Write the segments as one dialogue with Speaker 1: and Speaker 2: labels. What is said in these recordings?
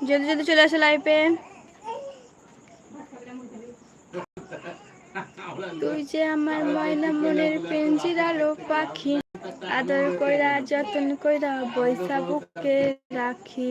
Speaker 1: জলদি জলদি চলে আসো লাইফে তুই যে আমার ময়না মনের পেঞ্জিরালো পাখি, আদর কইরা যতন কইরা বৈশা বুকে রাখি।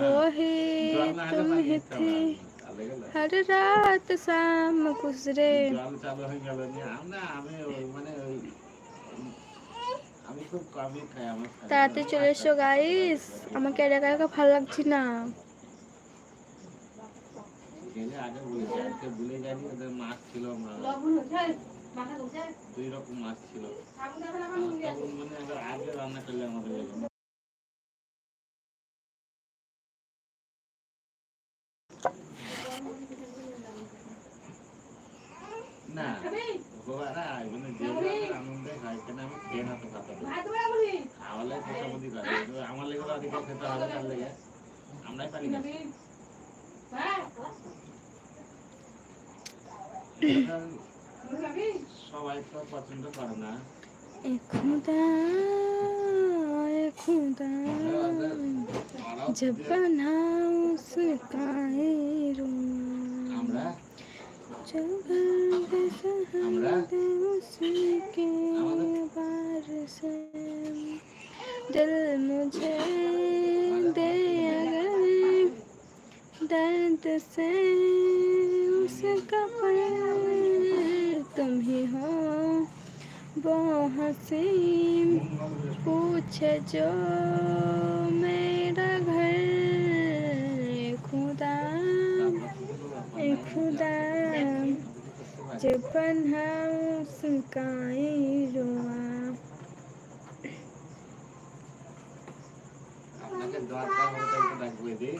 Speaker 1: वो ही तुम ही थी हर रात शाम गुजरे
Speaker 2: জল চালু হয়ে গেল নি আমরা আমি ওই মানে ওই আমি খুব কমই খাই আমার খাই না।
Speaker 1: তাড়াতাড়ি চলে এসো গাইস আমাকে আর একা একা ভালো লাগছে না
Speaker 2: গেলে আগে বলেছি আজকে ভুলে যায়নি ওদের মাছ ছিল মা- দুই রকম মাছ ছিল তখন মানে আবার আগে রান্না করলে আমাদের সবাই তো পছন্দ করে না।
Speaker 1: খুদা খুদা জব না উসকা
Speaker 2: আমরা
Speaker 1: दिल मुझे दे अगर दर्द से उसका पर तुम ही हो वो हंसी पूछे जो मेरा घर ए खुदा ए खुदा जब बन्हा उसका ही रुआ
Speaker 2: আপনাকে দরকার হলে তো একটু ডাকবে দি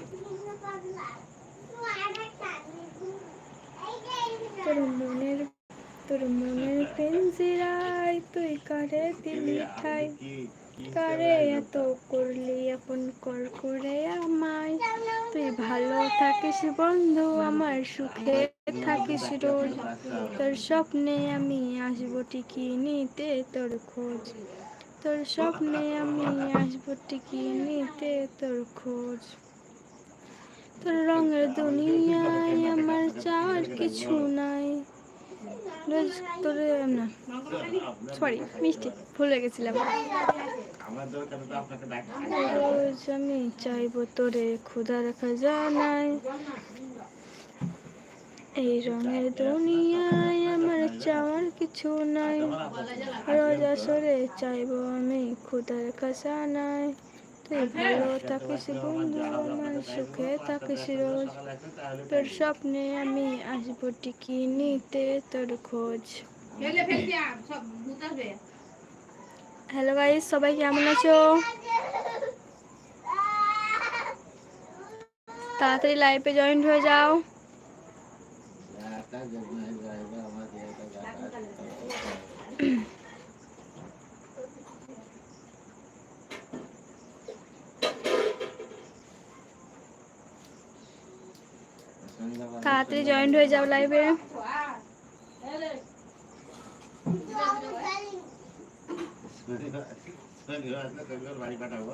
Speaker 1: তোর মনের তোর মনের পিঞ্জিরায় তুই করে দিলি ঠাই
Speaker 2: কি কি
Speaker 1: করে এত করলি আপন কর করে আমায় তুই ভালো থাকিস বন্ধু আমার সুখে থাকিস রোজ তোর স্বপ্নে আমি আসব টিকি নিতে তোর খোঁজ। তোর স্বপ্নে আমি আসব টিকি নিতে তোর খোঁজ। তোর রঙের দুনিয়ায় আমার চাওয়ার কিছু নাই। রোজ তোর, না সরি মিষ্টি, ভুলে গেছিলাম। রোজ আমি চাইব তোরে ক্ষুধার খাজানায় এই রঙের দুনিয়ায় আমার চাওয়ার কিছু নাই। রোজ সরে চাইব আমি ক্ষুধার খাজানায়। তুই ভালো থাকিস বন্ধু, আমার সুখে থাকিস রোজ। তোর স্বপ্নে আমি আসব টিকি নিতে তোর খোঁজ। হ্যালো গাইস, সবাই কেমন আছো? তাড়াতাড়ি লাইভে জয়েন হয়ে যাও
Speaker 2: একটা জন্য যাইবে আমার এটা গাছ
Speaker 1: তাড়াতাড়ি জয়েন হয়ে যাও লাইভে
Speaker 2: বাড়ি পাঠাবো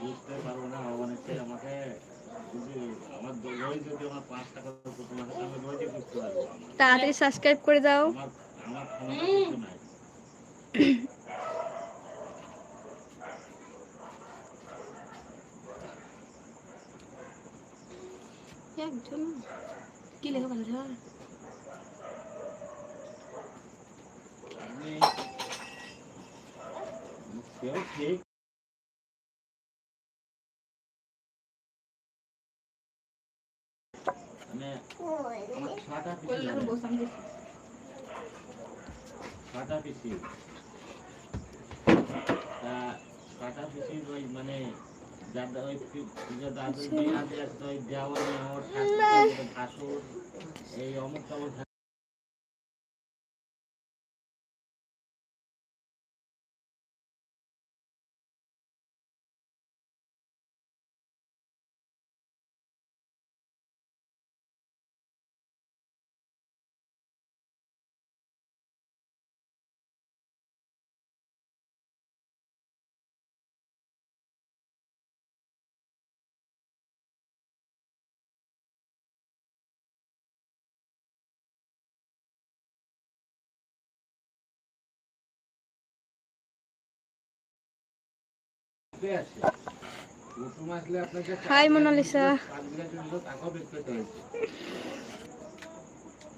Speaker 2: বুঝতে পারব না ভগবানের হচ্ছে আমাকে যদি আমার দ- রোজ যদি আমার পাঁচ টাকা প্রথম আসে আমি রোজই করতে পারব আমার।
Speaker 1: তাড়াতাড়ি সাবস্ক্রাইব করে দাও।
Speaker 2: আমার আমার ক্ষমতা কিছু নাই।
Speaker 1: একজন। কি লেখা বলছে
Speaker 2: আপনি সেও ঠিক। মানে ছটা পিসি ছটা পিসি। তা ছটা পিসি ওই মানে ওই ওই এই অমুক তমুক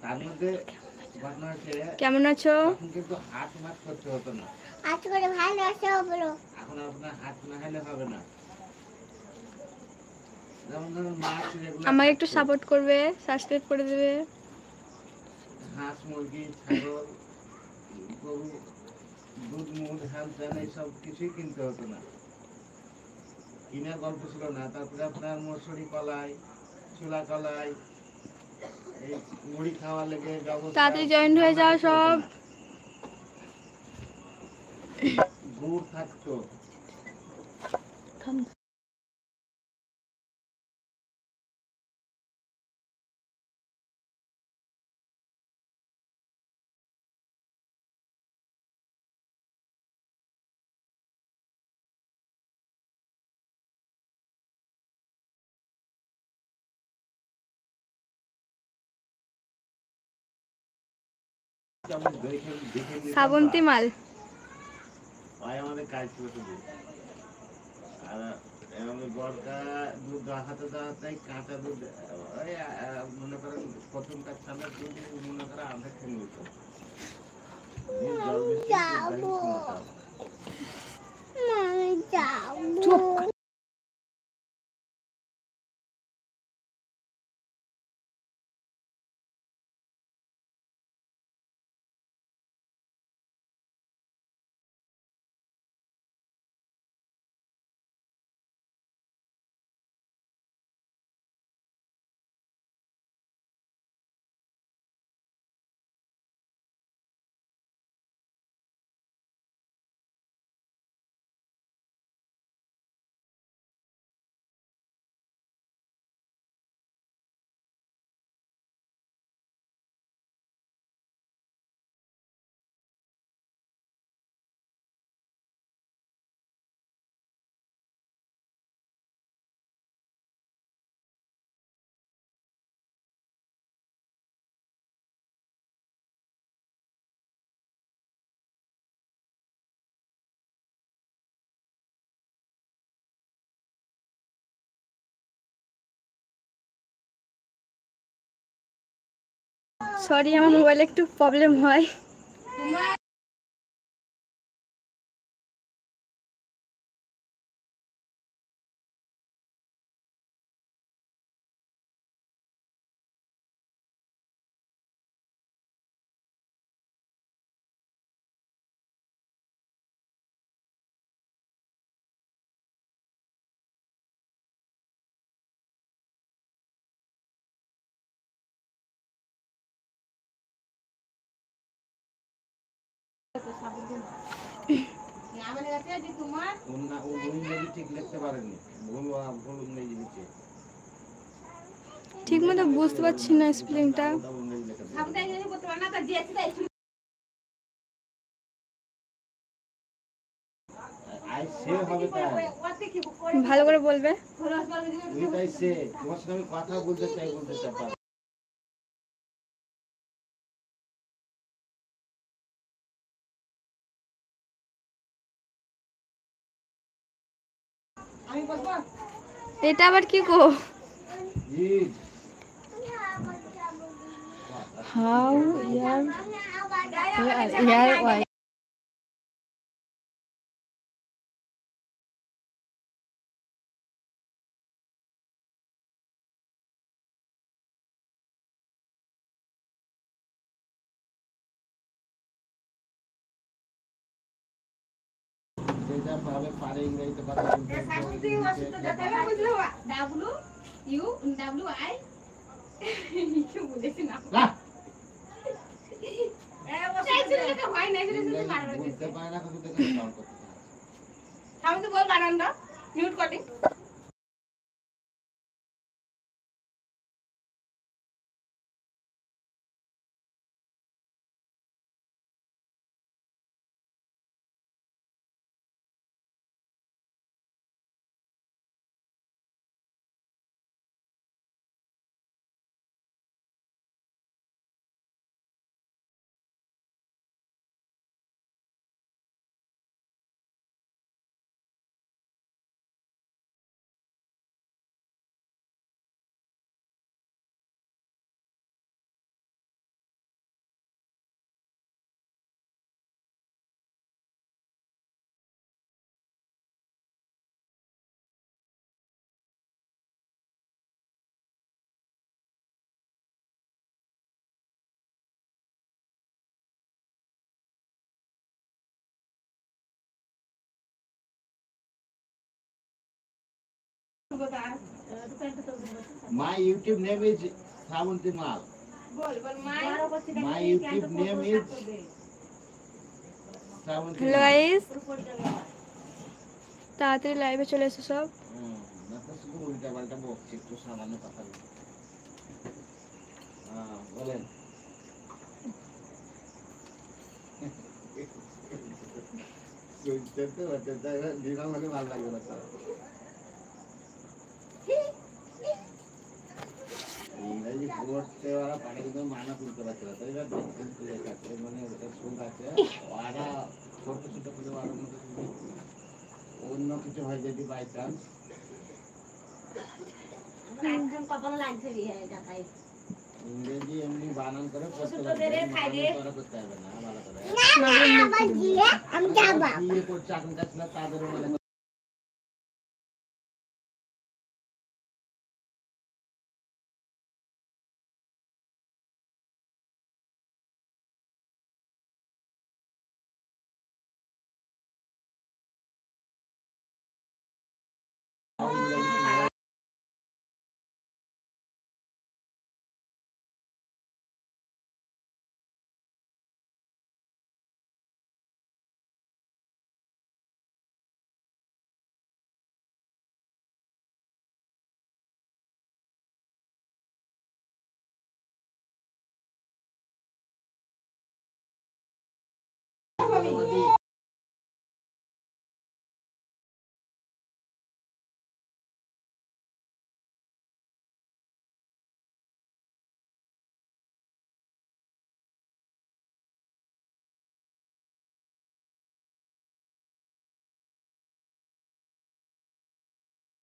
Speaker 2: তার মধ্যে
Speaker 1: কেমন আছো?
Speaker 2: কিন্তু হাট মাছ করতে হতো না
Speaker 3: আজ করে ভালো আছে বলো।
Speaker 2: এখন আপনার হাট না খেলে হবে না। যেমন ধরুন মাছ regular
Speaker 1: আমাকে একটু সাপোর্ট করবে সাবস্ক্রাইব করে দেবে।
Speaker 2: হাঁস মুরগি ছাগল গরু দুধ মুধ হ্যান ত্যান এইসব কিছুই কিনতে হতো না। কিনার গল্প ছিল না তারপরে আপনার মসুরি কলাই চুলা কলাই এই মুড়ি খাওয়ার লেগে
Speaker 1: তাতে জয়েন্ট হয়ে
Speaker 2: যাওয়া
Speaker 1: সব।
Speaker 2: গুড় থাকতো। হাতে মাল। কাঁচা দুধ মনে করেন প্রথম কাজ মনে করেন আধা খেয়ে
Speaker 1: সরি আমার মোবাইলে একটু প্রবলেম হয়।
Speaker 2: ঠিক
Speaker 1: মতো বুঝতে পারছি না স্পেলিংটা। ভালো করে বলবে।
Speaker 2: কথা বলতে চাই বলতে চাই।
Speaker 1: এটা আবার কি গো? হাউ ইয়ার ইয়ার ওয়াই
Speaker 2: ভাবে পারে ইংরেজিতে কথা বলতে
Speaker 4: ডাব্লু ইউ ডাব্লু আই বলেছি না। আমি তো বল বানান মিউট করে
Speaker 2: My YouTube name is Savanti Mal.
Speaker 4: Ball ball my
Speaker 2: My YouTube name is Savanti
Speaker 1: hello
Speaker 2: Mal.
Speaker 1: Guys তাড়াতাড়ি লাইভে চলে এসো সব
Speaker 2: হুম, না তো শুধু তো। ইংরেজি পড়তে ওরা পারে কিন্তু মানা তুলতে পারছে না তাই না কিন্তু লেখাতে মানে ওটা সুখ আছে ওরা ছোট ছোট করে ওরা মধ্যে যদি অন্য কিছু হয় যদি বাই চান্স
Speaker 3: কপাল লাগছে রে দেখাই
Speaker 2: ইংরেজি এমনি বানান করে পড়তে
Speaker 4: ছোট
Speaker 2: পারবে
Speaker 4: করে
Speaker 2: বানান
Speaker 4: খাই রে।
Speaker 2: করে করতে হবে না ভালো করে
Speaker 3: আবার দিয়ে আমি যাব
Speaker 2: বিয়ে করছে এখন কাছে না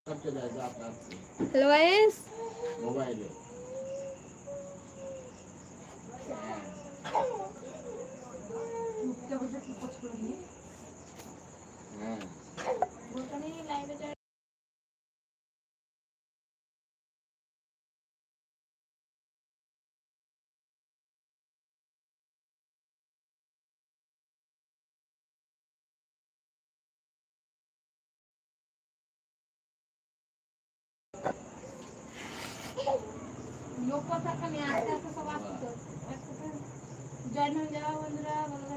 Speaker 2: তাদেরও মানে চলে আসবে আপনার
Speaker 1: হ্যালো গাইস
Speaker 2: মোবাইলে হ্যাঁ
Speaker 4: লোক কথা খালি আস্তে আস্তে সব আসছে তো জয়েন হয়ে যাওয়া বন্ধুরা ভালো করে
Speaker 2: হ্যাঁ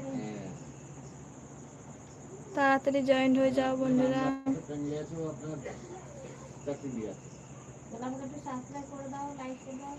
Speaker 1: তাড়াতাড়ি জয়েন হয়ে যাও বন্ধুরা।
Speaker 4: করে দাও লাইক করে দাও।